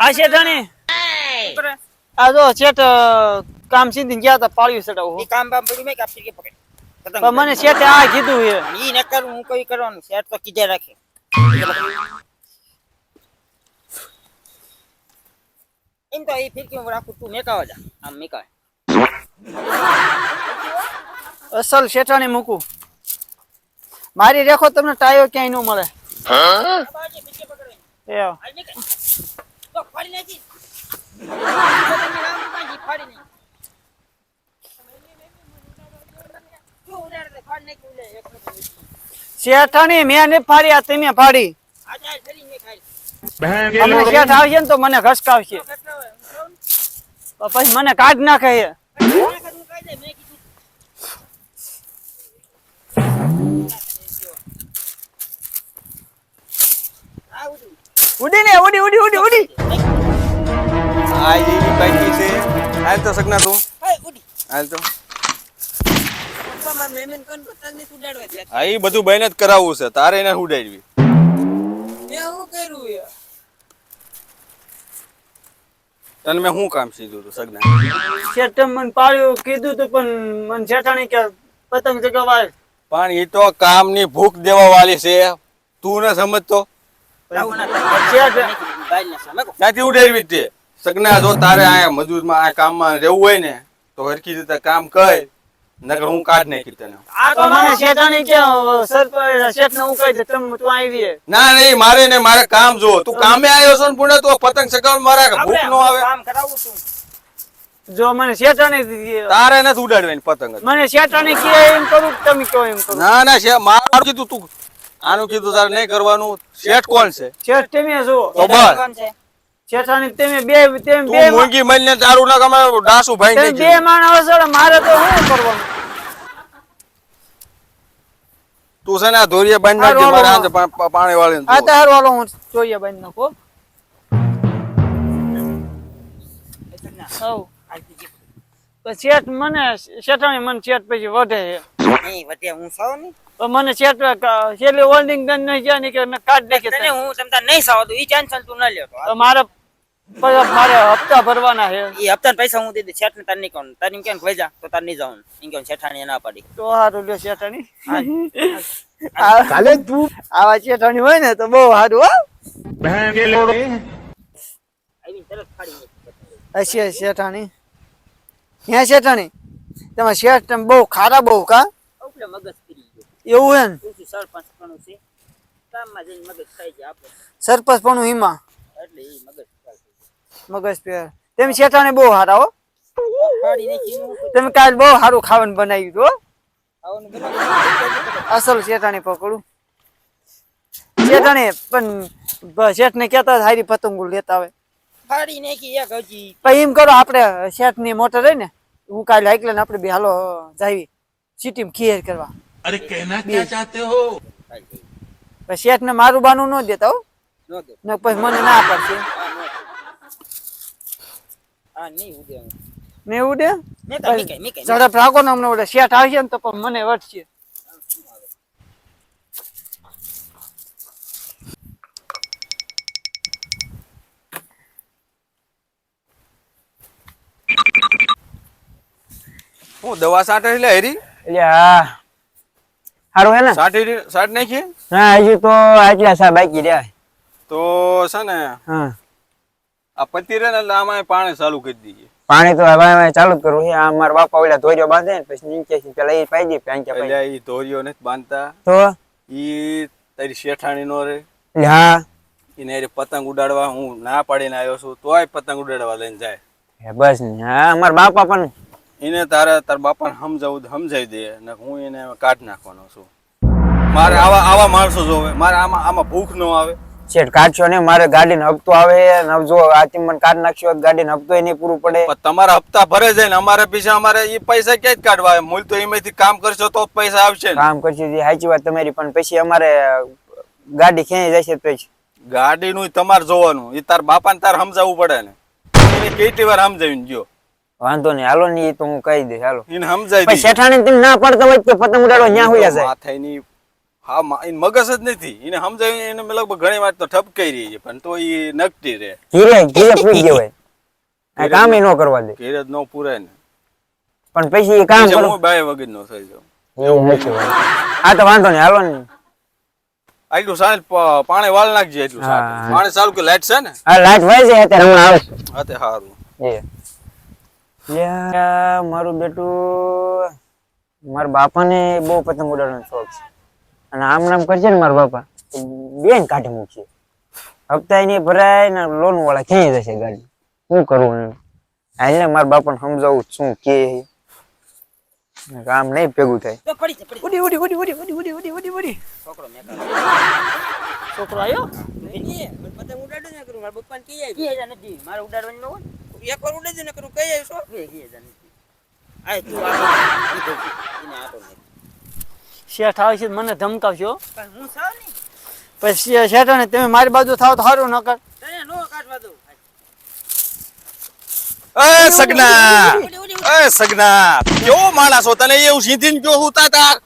આ શેઠાણી આ જો શેઠ કામ સીધી ગયા હતા પાળ્યું છે એ કામ બામ પડ્યું મેં કે આ ફિરકી પકડ. મને શેઠે આ કીધું એ ઈ ન કરું હું કોઈ કરવાનું? શેઠ તો કીધે રાખે. એમ તો એ ફિરકી હું રાખું તું મેકાવા જા. આમ મેકાવે. અસલ શેઠાણી મૂકું. મારી રેખો તમને ટાયો ક્યાંય ન મળે. પકડો. એ. તો ફાડી નાખી. ફાડી નાખી. શેઠાણી મેં ને ફાડી આ તમે ફાડી આ જાય ફરી મેં ખાઈ. અમે શેઠ આવશે ને તો મને ઘસકાવશે પછી મને કાઢ નાખે છે મેં કીધું. આ ઉડ્યું. ઉડી ને ઉડી ઉડી ઉડી ઉડી. આ જેવી બાકી છે હાલ તો સગના તું. હે, ઉડી. હાલ તો. પપ્પા મારા મહેમાન કોણ પતંગ નથી ઉડાડવા દે. હા એ બધું બહેન જ કરાવવું છે તારે એને ઉડાડવી? તને મેં શું કામ સીધું તું સગના? શેઠ મને પાડ્યું કીધું તું પણ મને શેઠાણી કે પતંગ ચગાવાય પણ એ તો કામની ભૂખ દેવા વાળી છે. તું ન સમજતો. ત્યાંથી જ તે સગના જો તારે આ મજૂરમાં આ કામમાં રહેવું હોય ને તો હરકી રીતે કામ કર નકર હું કાઢ નાખી તને. આ તો મને શેઠાણી કે સરપંચ શેઠ ને હું કહી દે તમે તું આવી ના નહીં મારે ને મારે કામ જો. તું કામે આવ્યો છો ને પુણે તો પતંગ ચગાવ મારા ભૂખ નો આવે. કામ કરાવું છું. જો મને શેઠાણી તારે નથી ઉડાડવાની પતંગ મને શેઠાણી કે એમ કરું તમે કહો એમ કરું? ના ના મારું કીધું તું આનું કીધું તારે નહીં કરવાનું. શેઠ કોણ છે? શેઠ તમે જુઓ તો બસ. શેઠાની છે? તમે બે તેમ બે તું મૂંગી મળી તારું ના કમાય ડાસુ ભાઈ ને બે માણસ ને મારે તો શું કરવાનું? તું છે ને આ ધોરીએ બાંધી નાખજે મારે પા- પાણી વાળી આ તાર વાળો હું જોઈએ બાંધી નાખો. તો શેઠ મને શેઠાણી મને શેઠ પછી વધે છે. નહીં, વચ્ચે હું સાવ નહીં. તો મને શેઠ છેલ્લે હોલ્ડિંગ ગન નહીં જ્યાં કે મેં કાઢ નાખી તને હું તમ નહીં સાવ દઉં. ઈ ટેન્શન તું ન લેતો. તો મારે મારે હપ્તા ભરવાના છે. ઈ હપ્તાના પૈસા હું દીધી શેઠને તાર નહીં કહું તાર એમ કે ભાઈ જા તો તાર નહીં એમ ના પાડી. તો સારું લ્યો શેઠાણી કાલે તું આવા શેઠાણી હોય ને તો બહુ સારું હો. શેઠાણી હે શેઠાણી તમે શેઠ બહુ ખારા બહુ કા? એટલે મગજ ફરી ગયો એવું હે ને ઊંચું સરપંચ પણ છે. કામમાં જઈને મગજ ખાઈ જાય આપણે સરપંચ પણ હિમા એટલે એ મગજ મગજ પેર તેમ શેઠાને બહુ હારા હો. તમે કાલ બહુ સારું ખાવાનું બનાવ્યું હતું? અસલ શેઠાણી પકડું. શેઠાણી પણ શેઠ ને કેતા હારી પતંગો લેતા આવે. ફાડી નાખી એક હજી. પછી એમ કરો આપણે શેઠની મોટર રહી ને હું કાલે હાઈકલે ને આપણે બે હાલો જાવી. સિટીમાં ખેર કરવા. અરે કહેના ક્યાં ચાહતે હો? પછી શેઠ ને મારું બાનું ન દેતા હો. ન પછી મને ના પડશે. આ નહીં ઉડે ને ઉડે ઝડપ રાખો ને હમણાં ઉડે શેઠ આવશે ને તો પણ મને વટશે હું દવા સાટે એટલે હેરી? એટલે હા. સારું હે ને? સાટી સાઠ નાખી? હા હજુ તો આટલા સા બાકી રહ્યા. તો છે ને હા. આ પતિ રે ને એટલે આમાં પાણી ચાલુ કરી દઈએ. પાણી તો હવે ચાલુ જ કરવું છે. આ મારા બાપા ઓલા ધોરીઓ બાંધે ને પછી નીચે થી પેલા એ પાઈ દે પાંચા પેલા એ ધોરીઓ નથી બાંધતા. તો? ઈ તારી શેઠાણી નો રે. હા. એને હારે પતંગ ઉડાડવા હું ના પાડીને આવ્યો છું તોય પતંગ ઉડાડવા લઈને જાય. બસ ને. હા અમારા બાપા પણ એને તારે તાર બાપાને સમજાવું સમજાવી દે ને હું એને કાઢ નાખવાનો છું. મારે આવા આવા માણસો જોવે મારે આમાં આમાં ભૂખ ન આવે. શેઠ કાઢશો ને મારે ગાડીને હપ્તો આવે ને જો આ તીમ મને કાઢ નાખ્યો ગાડીને હપ્તો નહીં પૂરું પડે. તમારા હપ્તા ભરે છે ને અમારે પીછે અમારે એ પૈસા ક્યાં જ કાઢવા આવે? મૂળ તો એમાંથી કામ કરશો તો પૈસા આવશે કામ કરશે એ સાચી વાત તમારી પણ પછી અમારે ગાડી ખેંચી જશે પછી ગાડીનું તમારે જોવાનું. એ તાર બાપાને તાર સમજાવવું પડે ને. એને કેટલી વાર સમજાવીને ગયો. વાંધો નહીં. હાલો ને એ તો હું કહી દઈશ હાલો. એને સમજાવી પછી શેઠાણી તમે ના પડતા હોય તો પતંગ ઉડાડો ન્યા હોઈ જાય. હા એને મગજ જ નથી. એને સમજાવી એને મેં લગભગ ઘણી વાર તો ઠપકાઈ રહી છે પણ તો એ નકટી રહે. ધીરે ધીરે પૂરી આ કામ ન કરવા દે. ઘેર જ ન પૂરાય ને. પણ પછી એ કામ કરો. હું બાય વગર નો થઈ જાઉં. એવું નથી આ તો વાંધો નહીં. હાલો ને. આટલું સાંજ પ- પાણી વાળ નાખજે એટલું હા. પાણી ચાલુ કે લાઈટ છે ને? આ લાઈટ હોય છે અત્યારે હમણાં આવશે અત્યારે સારું એ. મારું બેટું મારા બાપાને બહુ પતંગ ઉડાડવાનો શોખ છે. અને આમ નામ કરશે ને મારા બાપા. બેન કાઢી મૂકશે હપ્તા નહીં ભરાય ને લોન વાળા ક્યાંય જશે ગાડી? શું કરવું એમ? એટલે મારા બાપાને સમજાવું શું કે કામ નહીં ભેગું થાય. ઉડી ઉડી ઉડી ઉડી ઉડી ઉડી ઉડી ઉડી ઉડી. છોકરો છોકરો આવ્યો પતંગ ઉડાડો ને કરું મારા પપ્પાને કહી આવી કહી નથી. મારે ઉડાડવાનું ન હોય. એક વાર ઉડાડજો ને કરું કઈ આવીશો કહી કહી આ. તું શેઠ આવશે તો મને ધમકાવશો પણ હું સાવ નહીં. પછી શેઠ ને તમે મારી બાજુ થાવ તો સારું ન કર તને નો કાઢવા દઉં. એ સગના! ઉડી, ઉડી, ઉડી. એ સગના! કેવો માણસ હો તને એવું સીધી જો હું તા તાર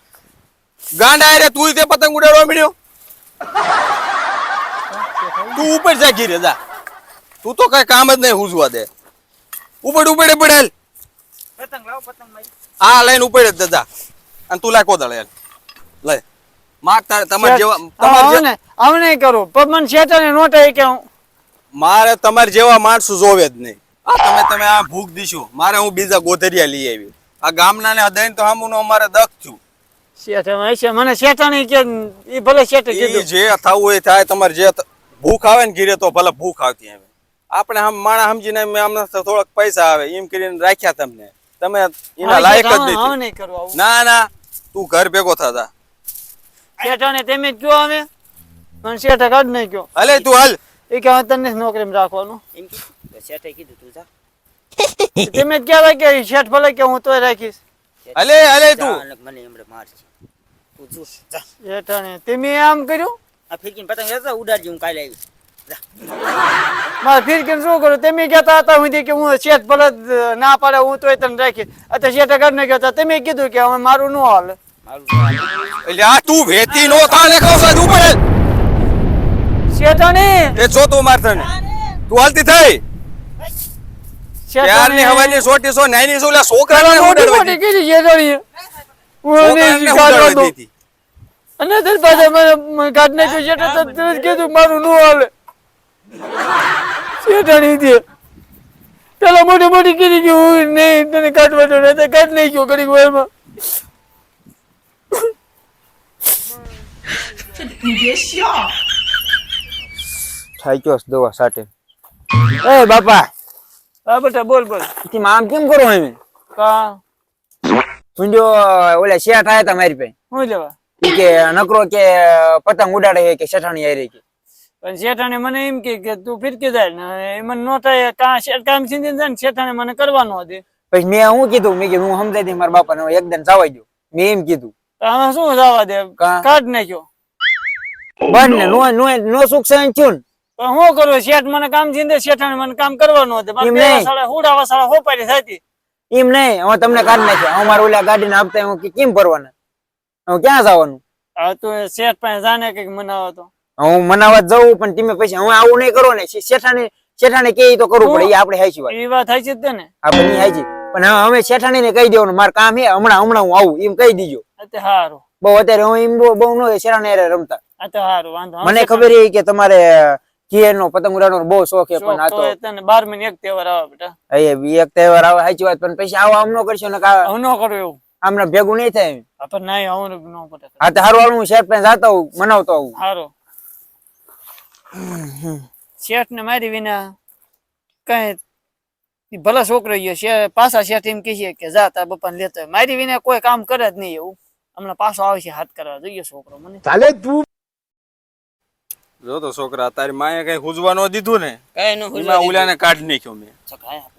ગાંડા રે તું તે પતંગ ઉડાડવા મળ્યો તું ઉપર જા ઘીરે જા. તું તો કઈ કામ જ નહીં હુજવા દે. ઉપર ઉપડે પડેલ પતંગ લાવ પતંગ મારી. આ લઈને ઉપડે દાદા. અને તું લાય કોદળ યાર લે માગ તારે તમાર જેવા તમાર આવને આવ નહીં કરું. પણ મને શેઠ ને નોટે કે હું મારે તમાર જેવા માણસો જોવે જ નહીં. આ તમે તમે આ ભૂખ દીશો. મારે હું બીજા ગોધરિયા લઈ આવી. આ ગામના ને દઈને તો હામુનો અમારે દખ થયું. હશે. મને શેઠાણી કે એ ભલે શેઠે કીધું. જે થવું એ થાય તમારે જે ભૂખ આવે ને ઘીરે તો ભલે ભૂખ આવતી આવે આપણે આમ માણા સમજીને એમ અમને થોડોક પૈસા આવે એમ કરીને રાખ્યા તમને. તમે એના લાયક જ નહીં ના ના તું ઘર ભેગો થતા. શેઠાને તમે જ કયો અમે? મને શેઠા કાઢ નહીં કયો. અલે તું હાલ. એ કે હવે તને નોકરીમાં રાખવાનું. એમ કીધું શેઠે કીધું તું જા. તમે જ કહેવાય કે શેઠ ભલે કે હું તોય રાખીશ. હલે હલે તું. મને એમણે મારશે તું જો શેઠાને તમે આમ કર્યું? આ ફેકીને પતંગ ઉડાડજો હું કાલે આવીશ. મારે ફિરકીને શું કરું? તમે કહેતા હતા હું કે હું શેઠ ભલે ના પાડે હું તોય તને રાખી. અત્યારે શેઠે ઘર ને કહેતા તમે કીધું કે હવે મારું નો હાલે. એટલે આ તું ભેતી નો થાને કહું છું ઉપર. હાલ. શેઠાણી! એ જો તું માર તને તું હાલતી થઈ? ત્યારની હવાની સોટી સો નાની સો લા છોકરાને ઉડાડવા. કીધી શેઠાણીએ હું ને ઉડાડવા દીધી. અને પાછા મને ગાડને જો નાખ્યું તો કીધું મારું નો હાલે. શેઠાણી દે પેલા મોટી મોટી કીધી કે હું નહીં તને કાઢવા દઉં નહીં તો કાઢ નાખ્યો ઘડીક વારમાં થાક્યો છે દવા સાથે? એ બાપા હા બેટા બોલ બોલ. તમે આમ કેમ કરો એમ? કા? ઊંડો ઓલા શેઠ આયા તા મારી પાસે. શું લેવા કે નકરો કે પતંગ ઉડાડે કે શેઠાણી આવી કે. પણ શેઠાણી મને એમ કે કે તું ફિરકી જાય ને એ મને નો થાય કા શેઠ કામ સીધી જાય ને શેઠાણી મને કરવાનું હતી પછી મેં હું કીધું? મેં કીધું હું સમજાય દે મારા બાપાને એકદમ જવા દો મેં એમ કીધું. આમાં શું જવા દે? કાઢ નાખ્યો. બંને નો નો નો સુખ સહન થયું ને. પણ હું કરું? શેઠ મને કામ જીંદે શેઠાણે મને કામ કરવાનું હતું એમ નહીં. હુડા વસાડા હોપારી થતી. એમ નહીં હવે તમને કાઢી નાખ્યા. અમારે ઓલા ગાડીના આપતા હું કે કેમ ભરવાના? હું ક્યાં જવાનું? હવે તું શેઠ પાસે જાને કંઈક મનાવો તો. હું મનાવા જવું પણ તમે પછી હું આવું નહીં કરો ને. શેઠાણી શેઠાણી કે તો કરવું પડે એ આપણે વાત. એ વાત છે જ ને. આપણે નહીં હાચી. પણ હવે અમે શેઠાણી ને કહી દેવાનું મારું કામ હે હમણાં હમણાં હું આવું એમ કહી દીજો. સારું બહુ અત્યારે હું એમ બહુ ન હોય હારે રમતા. મને ખબર એ કે તમારે કેનો પતંગ ઉડાડવાનો બહુ શોખ છે પણ આ તો તને બાર મહિને એક તહેવાર આવે બેટા. એ એક તહેવાર આવે સાચી વાત પણ પછી આવો આમ ન કરશો ને હું ન કરું એવું. આમને ભેગું નહીં થાય. આપણે નહીં આવું ન પડે. હા તો હારું હું શેર પેન જાતો હું મનાવતો આવું. હારું. શેઠ ને મારી વિના કઈ ભલે છોકરો ગયો પાછા શેઠ એમ કહે છે કે જા તાર બપ્પાને લેતો મારી વિના કોઈ કામ કરે જ નહીં એવું. હમણાં પાછો આવશે હાથ કરવા. જોઈએ છોકરો મને. જો તો છોકરા તારી માએ કઈ હુજવા ન દીધું ને? કઈ નો એમાં ઓલાને કાઢ નાખ્યો મેં.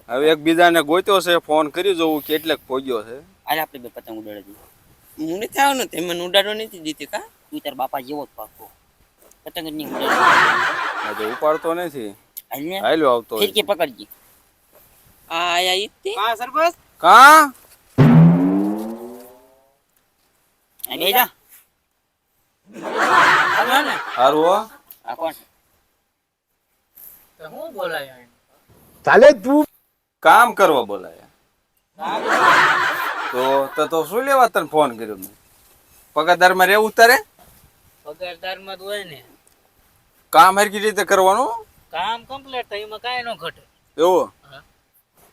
હવે એક બીજાને ગોત્યો છે ફોન કરી જોવું કેટલેક પોગ્યો છે. આલે આપણે બે પતંગ ઉડાડી દીધી હું નથી આવવાનો તે મને ઉડાડવા નથી દીધી કા? તું તાર બાપા જેવો જ પાકો. પતંગ નહીં ઉડાડવા આજે ઉપાડતો નથી. હાલ્યો? આવતો ફિરકી પકડજી. આ આયા ઈ હા સરપંચ? કા? આ જા. હારું આ કોણ? તો હું બોલાય ચાલે તું. કામ કરવા બોલાયા. તો તો તો શું લેવા તને ફોન કર્યો મેં? પગારદારમાં રહેવું તારે? પગારદારમાં હોય ને. કામ હરકી રીતે કરવાનું? કામ કમ્પ્લીટ થાય એમાં કાંઈ ન ઘટે. એવું?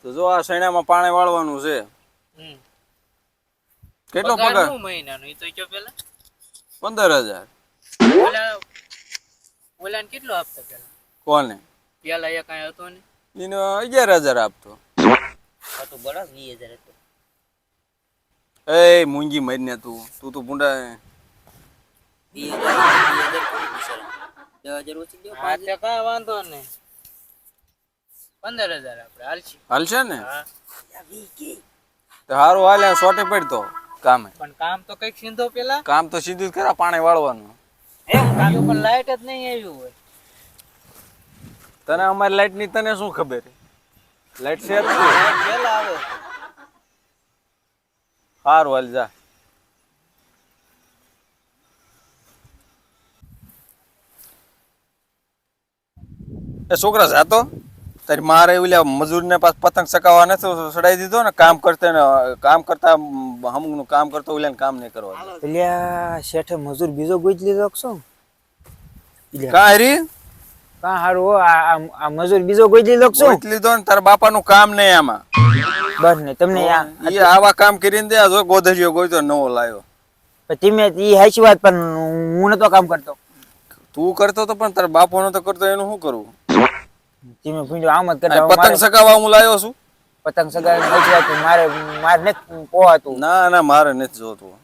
તો જો આ સૈણામાં પાણી વાળવાનું છે. કેટલો પગાર મહિનાનો એ તો જો પેલા? પંદર હજાર. ઓલા ઓલાને કેટલો આપતો પેલા? કોને? પેલા એ કાંઈ હતો ને? એને અગિયાર હજાર આપતો. આ તો બરાબર વીસ હજાર હતો. એ મૂંગી મરીને તું તું તો ભૂંડા વીસ હજાર વીસ હજાર કોણ બિચારા? દસ હજાર ઓછી દો હા તે કાંઈ વાંધો નહીં. પંદર હજાર આપણે હાલશે. હાલશે ને? તો હારું હાલે સોટે પડતો કામે. પણ કામ તો કંઈક સીધો પેલા? કામ તો સીધું જ કરા પાણી વાળવાનું. કામ પણ લાઈટ જ નહીં આવ્યું હોય. તને અમારી લાઈટની તને શું ખબર? લાઈટ છે પેલા આવે. હારું હાલ જા. એ છોકરા જાતો. તારી મારે ઓલા મજૂર ને પાસ પતંગ ચકાવવા નથી સડાઈ દીધો ને કામ કરતા ને કામ કરતા હમનું કામ કરતો ઓલા કામ નહીં કરવા દે. શેઠે મજૂર બીજો ગોઈ લીધો શું? કા હરી? કા હારું આ મજૂર બીજો ગોઈ લીધો કે લીધો ને તારા બાપા નું કામ નહીં આમાં. બસ ને તમને એ આવા કામ કરીને દે જો ગોધરીયો ગોઈતો નવો લાવ્યો તમે ઈ હાચી વાત પણ હું નતો કામ કરતો. તું કરતો તો પણ તારા બાપો તો કરતો એનું શું કરવું તમે ભીંડો આમ જ કરતા પતંગ મારે હું લાવ્યો છું? પતંગ સગાઈ નથી મારે મારે નથી પોહાતું. ના ના મારે નથી જોતું.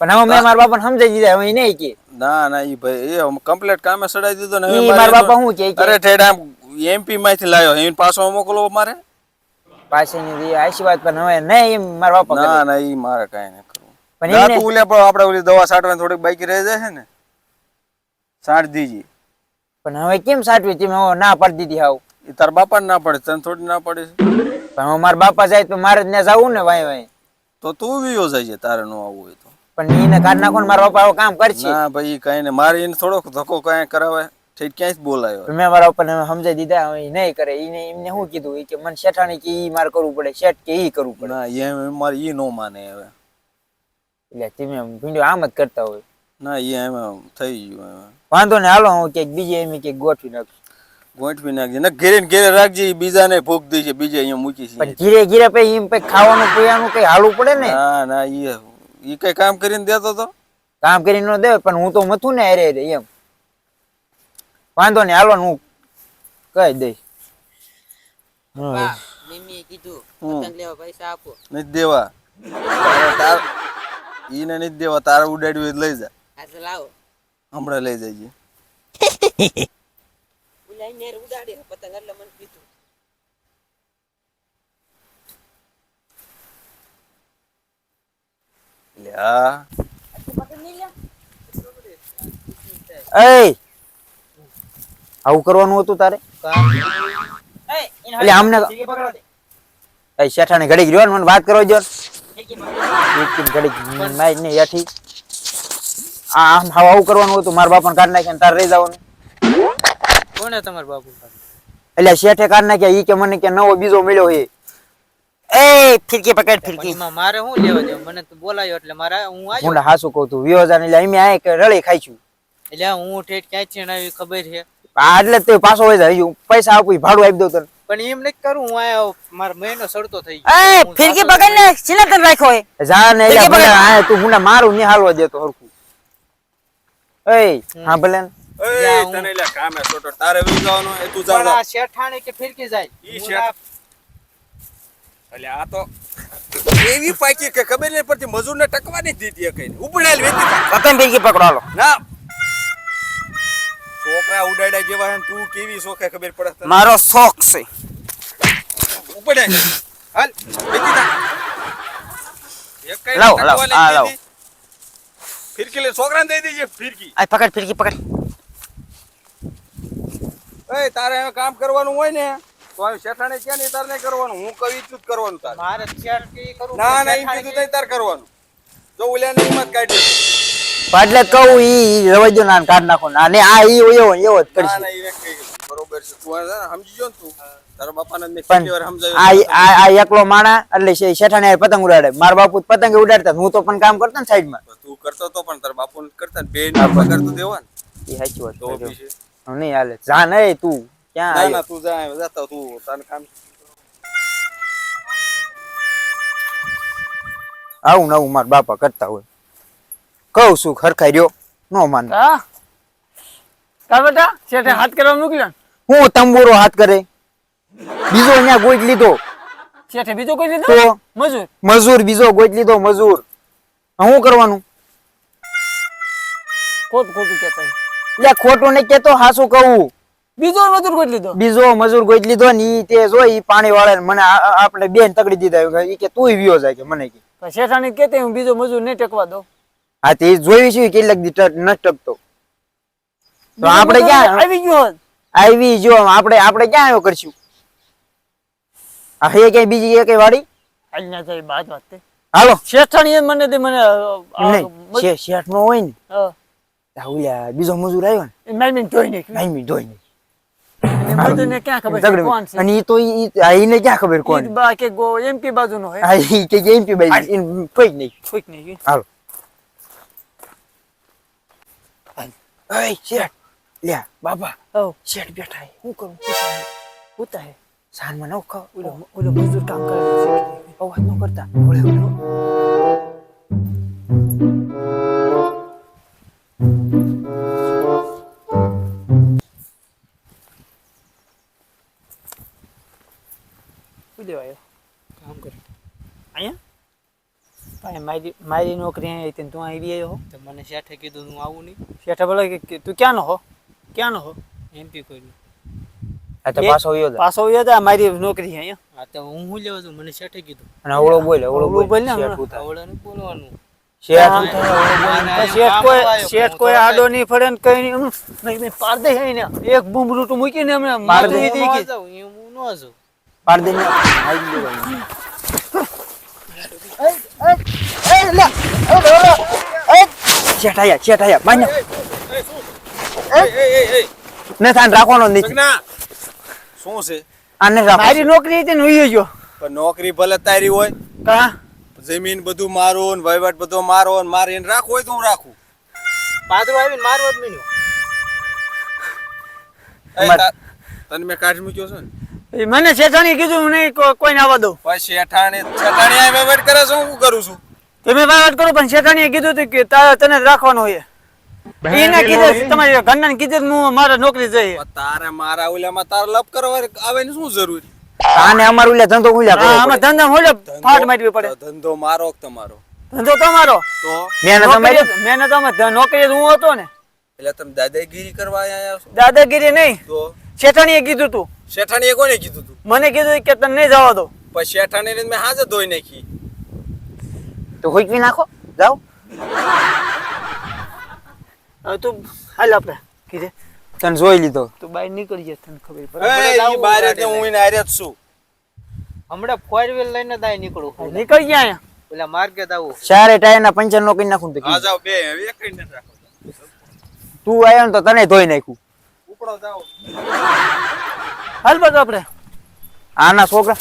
પણ હવે મેં મારા બાપાને સમજાઈ દીધા હવે નહીં કે. ના ના ઈ ભાઈ એ કમ્પ્લીટ કામે સડાઈ દીધો ને હવે મારા બાપા શું કે અરે ઠેડા એમપી માંથી લાવ્યો એમ પાછો મોકલો મારે? પાછળની આશી વાત પણ હવે નહીં એમ મારા બાપા ના ના ઈ મારે કઈ નહીં કરવું. પણ એ તું ઓલે પણ આપણે ઓલી દવા છાંટવાની થોડીક બાકી રહી જાય છે ને. છાંટ દીજી. પણ હવે કેમ સાચવી? તમે ના પાડી દીધી હાવ. એ તાર બાપા ના પડે તને થોડી ના પડે પણ હવે મારા બાપા જાય તો મારે જ ને જવું ને ભાઈ ભાઈ તો તું વિયો જાય તારે નો આવવું હોય તો. પણ એને કાઢ નાખો ને મારા બાપા આવો કામ કરશે. ના ભાઈ કઈ ને મારે એને થોડોક ધક્કો કઈ કરાવે ઠીક ક્યાંય બોલાયો મેં મારા ઉપર સમજાઈ દીધા હવે ઈ નહીં કરે. એને એમને શું કીધું? કે મને શેઠાણી કે ઈ મારે કરવું પડે શેઠ કે ઈ કરવું પડે. ના એ મારે ઈ નો માને હવે. એટલે તમે ભીંડો આમ જ કરતા હોય. ના એ એમ થઈ ગયું હવે વાંધો ને હાલો હું ક્યાંક બીજે એમ ક્યાંક ગોઠવી નાખું. ગોઠવી નાખજે ને ઘેરે ઘેરે રાખજે બીજાને ભૂખ દીજે બીજે અહીંયા મૂકી પણ છે ધીરે ધીરે પછી એમ પછી ખાવાનું પીવાનું કઈ હાલવું પડે ને? ના ના ઈ ઈ કઈ કામ કરીને દેતો તો. કામ કરી ન દે પણ હું તો મથું ને અરે અરે એમ. વાંધો ને હાલો હું કહી દઈશ. મમ્મીએ કીધું પતંગ લેવા પૈસા આપો. નથી દેવા. ઈને નથી દેવા તારે ઉડાડ્યું લઈ જા. આ લાવો. હમણાં લઈ જઈએ ઓલા નેર ઉડાડે પતંગ એટલે મને કીધું. એટલે એ આવું કરવાનું હતું તારે? એટલે આમને એ શેઠાને રહ્યો ને મને વાત કરવા જો ઘડી નહીં ને યાઠી આમ હાવ આવું કરવાનું હતું મારા બાપાને કાઢ નાખ્યા ને તારે રહી જવાનું. કોને તમાર બાપુ એટલે શેઠે કાઢ નાખ્યા ઈ કે મને કે નવો બીજો મળ્યો હે. એ ફિરકી પકડ ફિરકી. મારે શું લેવા દેવું? મને તો બોલાયો એટલે મારે હું આવ્યો. હું હાસું કહું તું વીસ એટલે અમે આય કે રળી ખાઈશું. એટલે હું ઠેઠ ક્યાં છે આવી ખબર છે? આ એટલે તે પાછો હોય જાય પૈસા આપું ભાડું આપી દઉં તને. પણ એમ નહીં કરું હું આયો મારો મહિનો સડતો થઈ ગયો. એ ફિરકી પકડ ને સિલેક્ટર રાખ્યો હોય જા ને એટલે તું હું મારું નહીં હાલવા દેતો હરખું. એય હા ભલે. એ તને લે કામે છોટો તારે વી જવાનો એ તું જા આ શેઠાણી કે ફિરકી જાય? ઈ શેઠ- એટલે આ તો એવી પાકી કે ખબર નહીં પડતી મજૂરને ટકવાની જ દીધી કઈ ઉપડાયેલ વેતી. પતંગ ફિરકી પકડો હાલો. ના. છોકરા ઉડાડ્યા જેવા હે તું કેવી શોખે ખબર પડે? મારો શોખ છે. ઉપડાય હાલ. વેતી લાવ એક કઈ લાવો, ટકવા આ લાવો. ફિરકી લે છોકરાને દઈ દેજે ફિરકી. આ પકડ ફિરકી પકડ. એ તારે હવે કામ કરવાનું હોય ને તો હવે શેઠાણે ક્યાં ને તારે નહીં કરવાનું હું કવિ જ કરવાનું તારે. મારે શેઠ કે ના ના એમ કીધું નહીં તાર કરવાનું. જો ઓલ્યા ની હિંમત કાઢી એટલે કહું ઈ રવાજો રવા ના કાઢ નાખો. ના ને આ ઈ એવો એવો જ ના, કરશે. ના, ઈ બરોબર છે. તું આ સમજી જો ને તું? તારા બાપાને મેં કેટલી વાર સમજાવ્યું આ આ એકલો માણા એટલે શેઠાને પતંગ ઉડાડે. મારા બાપુ પતંગ ઉડાડતા હું તો પણ કામ કરતો ને સાઈડમાં. તું કરતો તો પણ તારા બાપુ કરતા ને બેન પગાર તો દેવા ને એ સાચી વાત તો છે. બી છે. નહીં હાલે. જા નહીં તું. ક્યાં ના તું જા જતા તું તારે કામ આવું ને મારા બાપા કરતા હોય. કહું છું ખરખાઈ રહ્યો. નો માન. હા કા બેટા? શેઠે હાથ કરવા મોકલ્યો? હું તંબુરો હાથ કરે. બીજો અહીંયા ગોઈટ લીધો. શેઠે બીજો કોઈ લીધો? મજૂર? મજૂર બીજો ગોઈટ લીધો મજૂર. શું કરવાનું? ખોટું ખોટું કેતો. એટલે ખોટું ને કેતો હાસું કહું. બીજો મજૂર ગોઈટ લીધો? બીજો મજૂર ગોઈટ લીધો ને ઈ તે જો ઈ પાણી વાળા મને આપણે બેન તકડી દીધા. ઈ કે તું વિયો જાય કે મને કે શેઠાણી કેતે હું બીજો મજૂર ને ટેકવા દઉં. હા તે જોઈ છે કેટલાક દી ટ- ન ટકતો તો આપણે ક્યાં? આવી ગયો. આવી જો આપણે આપણે ક્યાં આવ્યો કરશું? આ હે કઈ બીજી એ વાડી હાલ ના બાદ વાત હાલો. શેઠણી મને તે મને નહીં શેઠ નો હોય ને. હા. તો બીજો મજૂર આવ્યો ને. બેન ધોઈ નાખ્યું. લાઈમી ધોઈ ને મજૂરને ક્યાં ખબર કોણ છે? અને ઈ તો ઈ ઈ- ક્યાં ખબર કોણ? બા કે ગો એમપી બાજુનો હોય. આ કે એમપી કોઈ નહીં. ઠીક નહીં હાલો. અય શેઠ લ્યા બાબા ઓ શેઠ બેઠા હે શું કરું હે હે સાનમાં ખાવ ઓલો ઓલો મજૂર કામ કરે. અવાજ ન કરતા ઓલે ઓલે શું લેવા આવ્યો કામ કરે અહીંયા મારી મારી નોકરી અહીં હતી તું આવી આવ્યો હો તો મને શેઠે કીધું હું આવું નહીં શેઠા બોલે તું ક્યાંનો હો ક્યાંનો હો એમપી કોઈ આ તો પાછો વયો પાછો આવ્યો હતા મારી નોકરી છે અહીંયા. હા તો હું હું લેવા છું મને શેઠે કીધું. અને ઓળો બોલે ઓળો ઓળો બોલે. ને. બોલવાનું. શેઠ. કોઈ આડો નહીં ફળે ને કઈ નહીં. હમ, નહીં નહીં પાડ દે ને એક બૂમરૂટું મૂકીને હમણાં પાડ દે. ઈ દી કે- જાઉં હું ન જાઉં. પાડ દે ને આવી દેવાનું. શેઠ આયા શેઠ આયા. માન્ય. ને થાન રાખવાનો નથી શું છે? આને મારી નોકરી હતી ને ગયો પણ નોકરી ભલે તારી હોય કા? જમીન બધું મારું ને વહીવટ બધો મારો ને મારે એને રાખવું હોય તો હું રાખું. પાદરો આવીને મારવા જ તા- તને મેં કાઢ મૂક્યો છે ને? મને શેઠાણી કીધું હું નહીં કોઈને આવવા દઉં. પછી શેઠાણી શેઠાણી વહીવટ કરે છે હું કરું છું? તમે વાત કરો પણ શેઠાણીએ કીધું હતું કે તારે તને જ રાખવાનો હોય. એને કીધું તમારી ઘરના કીધું હું મારા નોકરી જઈ. તારે મારા ઓલામાં તારે લપ કરવા આવે ને શું જરૂર? આને અમારું લે ધંધો ખુલ્યા હા કરવો ધંધા હોય ફાટ મારવી પડે. ધંધો મારો તમારો? ધંધો તમારો? તો? મહેનત અમારી નોકરી- મહેનત નોકરી હું હતો ને. એટલે તમે દાદાગીરી કરવા આયા છો? દાદાગીરી નહીં. તો? શેઠાણીએ કીધું તું. શેઠાણીએ કોને કીધું તું? મને કીધું કે તને નહીં જવા દો. પછી શેઠાણીને મેં હાજર ધોઈ નાખી. તો હુકવી નાખો. જાઓ. હવે તું હાલ આપણે કીધે તને જોઈ લીધો. તું બહાર નીકળી જાય તને ખબર પડે. એ બારે હું એને હારે જ છું. હમણાં ફોર વ્હીલ લઈને દાય નીકળું નીકળી ગયા અહીંયા? પેલા માર્કેટ આવું. ચારે ટાયર ના પંચર નો કરી નાખું તો કીધું. બે હવે એક ને રાખો. તું આવ્યો ને તો તને ધોઈ નાખ્યું. ઉપડો જાવ હાલ બધો આપણે. આના છોકરા